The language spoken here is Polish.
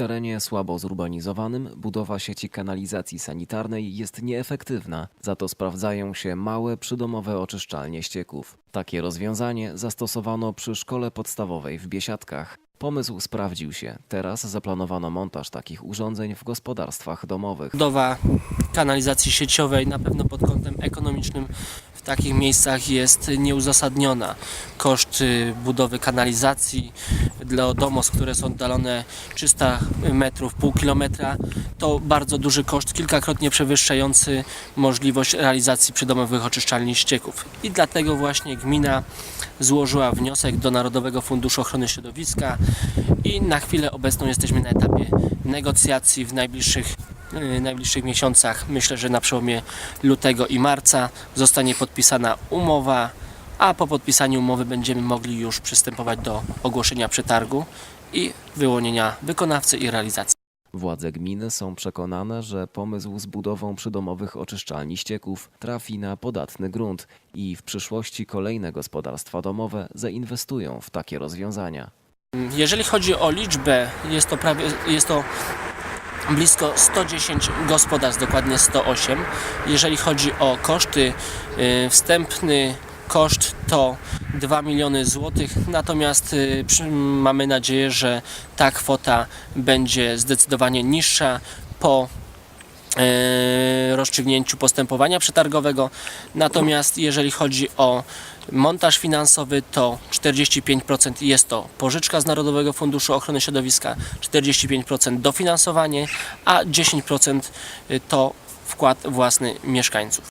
terenie słabo zurbanizowanym budowa sieci kanalizacji sanitarnej jest nieefektywna, za to sprawdzają się małe przydomowe oczyszczalnie ścieków. Takie rozwiązanie zastosowano przy szkole podstawowej w Biesiadkach. Pomysł sprawdził się. Teraz zaplanowano montaż takich urządzeń w gospodarstwach domowych. Budowa kanalizacji sieciowej na pewno pod kątem ekonomicznym takich miejscach jest nieuzasadniona. Koszt y, budowy kanalizacji dla domostw, które są oddalone 300 metrów, pół kilometra, to bardzo duży koszt, kilkakrotnie przewyższający możliwość realizacji przydomowych oczyszczalni ścieków. I dlatego właśnie gmina złożyła wniosek do Narodowego Funduszu Ochrony Środowiska i na chwilę obecną jesteśmy na etapie negocjacji w najbliższych najbliższych miesiącach, myślę, że na przełomie lutego i marca zostanie podpisana umowa, a po podpisaniu umowy będziemy mogli już przystępować do ogłoszenia przetargu i wyłonienia wykonawcy i realizacji. Władze gminy są przekonane, że pomysł z budową przydomowych oczyszczalni ścieków trafi na podatny grunt i w przyszłości kolejne gospodarstwa domowe zainwestują w takie rozwiązania. Jeżeli chodzi o liczbę, jest to prawie jest to blisko 110 gospodarstw, dokładnie 108. Jeżeli chodzi o koszty, y, wstępny koszt to 2 miliony złotych, natomiast y, mamy nadzieję, że ta kwota będzie zdecydowanie niższa po rozstrzygnięciu postępowania przetargowego. Natomiast jeżeli chodzi o montaż finansowy, to 45% jest to pożyczka z Narodowego Funduszu Ochrony Środowiska, 45% dofinansowanie, a 10% to wkład własny mieszkańców.